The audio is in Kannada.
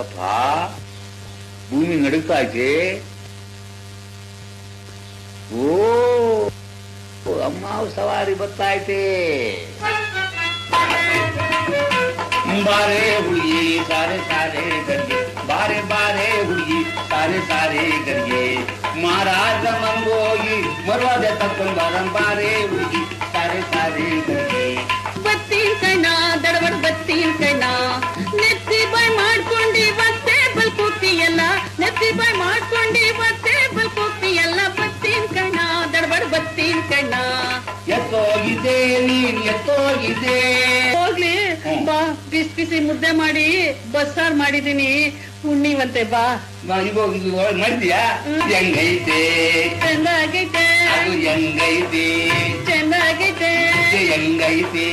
भूमि తప్ప భూమి ओ अम्मा सवारी बताए थे बारे हुई सारे सारे करिए बारे बारे हुई सारे सारे करिए महाराज मंगोई मरवा दे तक बारम बारे हुई ಬಲ್ಕೋತಿಯಲ್ಲ ನೆತ್ತಿ ಬಾಯ್ ಮಾಡ್ಕೊಂಡಿ ಮತ್ತೆ ಎಲ್ಲ ಬತ್ತೀನ್ ಕಣ್ಣ ದಡಬಡ ಬತ್ತೀನ್ ಕಣ್ಣ. ಎತ್ತೋಗಿದೆ ನೀನ್ ಎತ್ತೋಗಿದೆ. ಹೋಗ್ಲಿ ಬಾ ಬಿಸಿ ಬಿಸಿ ಮುದ್ದೆ ಮಾಡಿ ಬಸ್ಸಾರ್ ಮಾಡಿದೀನಿ ಹುಣ್ಣಿವಂತೆ ಬಾ. ಮಾಡಿದ್ಯಾ. ಹೆಂಗೈತೆ? ಚೆನ್ನಾಗೈತೆ. ಅದು ಹೆಂಗೈತೆ? ಚೆನ್ನಾಗೈತೆ. ಇದು ಹೆಂಗೈತೆ?